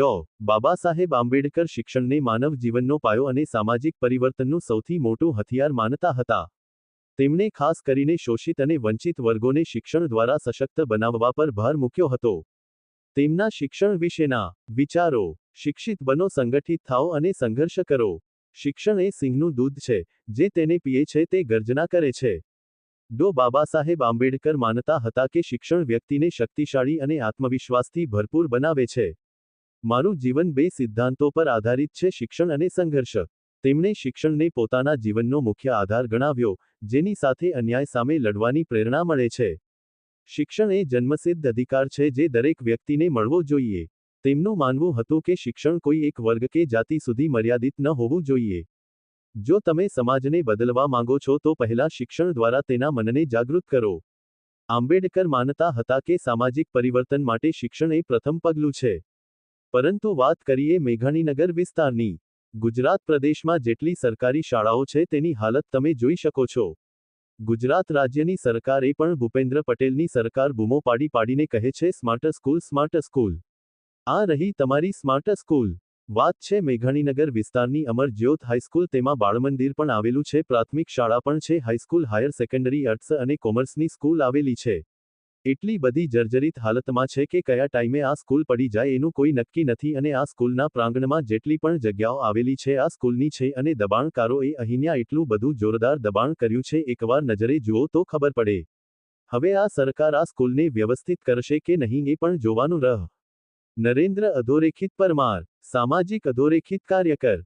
ડો, બાબા સાહેબ આંબેડકર શિક્ષણને માનવ જીવનનો પાયો અને સામાજિક પરિવર્તનનું સૌથી મોટું હથિયાર માનતા હતા. તેમણે ખાસ કરીને શોષિત અને વંચિત વર્ગોને શિક્ષણ દ્વારા સશક્ત બનાવવા પર ભાર મૂક્યો હતો. તેમના શિક્ષણ વિશેના વિચારો, શિક્ષિત બનો, સંગઠિત થાઓ અને સંઘર્ષ કરો. શિક્ષણ એ સિંહનું દૂધ છે, જે તેને પીએ છે તે ગર્જના કરે છે. ડો, બાબા સાહેબ આંબેડકર માનતા હતા કે શિક્ષણ વ્યક્તિને શક્તિશાળી અને આત્મવિશ્વાસથી ભરપૂર બનાવે છે. મારું જીવન બે સિદ્ધાંતો પર આધારિત છે, શિક્ષણ અને સંઘર્ષ. તેમણે શિક્ષણને પોતાના જીવનનો મુખ્ય આધાર ગણાવ્યો, જેની સાથે અન્યાય સામે લડવાની પ્રેરણા મળે છે. શિક્ષણ એ જન્મસિદ્ધ અધિકાર છે જે દરેક વ્યક્તિને મળવો જોઈએ. તેમનું માનવું હતું કે શિક્ષણ કોઈ એક વર્ગ કે જાતિ સુધી મર્યાદિત ન હોવું જોઈએ. જો તમે સમાજને બદલવા માંગો છો, તો પહેલા શિક્ષણ દ્વારા તેના મનને જાગૃત કરો. આંબેડકર માનતા હતા કે સામાજિક પરિવર્તન માટે શિક્ષણ એ પ્રથમ પગલું છે. પરંતુ વાત કરીએ મેઘાણીનગર વિસ્તારની. ગુજરાત પ્રદેશમાં જેટલી સરકારી શાળાઓ છે તેની હાલત તમે જોઈ શકો છો. ગુજરાત રાજ્યની સરકારે પણ ભૂપેન્દ્ર પટેલની સરકાર બૂમો પાડી પાડીને કહે છે, સ્માર્ટ સ્કૂલ સ્માર્ટ સ્કૂલ. આ રહી તમારી સ્માર્ટ સ્કૂલ. વાત છે મેઘાણીનગર વિસ્તારની અમર જ્યોત હાઈસ્કૂલ, તેમાં બાળમંદિર પણ આવેલું છે, પ્રાથમિક શાળા પણ છે, હાઈસ્કૂલ, હાયર સેકન્ડરી, આર્ટ્સ અને કોમર્સની સ્કૂલ આવેલી છે. એટલી બધી જર્જરિત હાલતમાં છે કે કયા ટાઈમે આ સ્કૂલ પડી જાય એનું કોઈ નક્કી નથી અને આ સ્કૂલના પ્રાંગણમાં જેટલી પણ જગ્યાઓ આવેલી છે, આ સ્કૂલની છે અને દબાણકારોએ અહીંયા એટલું બધું જોરદાર દબાણ કર્યું છે, એકવાર નજરે જુઓ તો ખબર પડે. હવે આ સરકાર આ સ્કૂલને વ્યવસ્થિત કરશે કે નહીં એ પણ જોવાનું રહ. નરેન્દ્ર અધોરેખિત પરમાર, સામાજિક અધોરેખિત કાર્યકર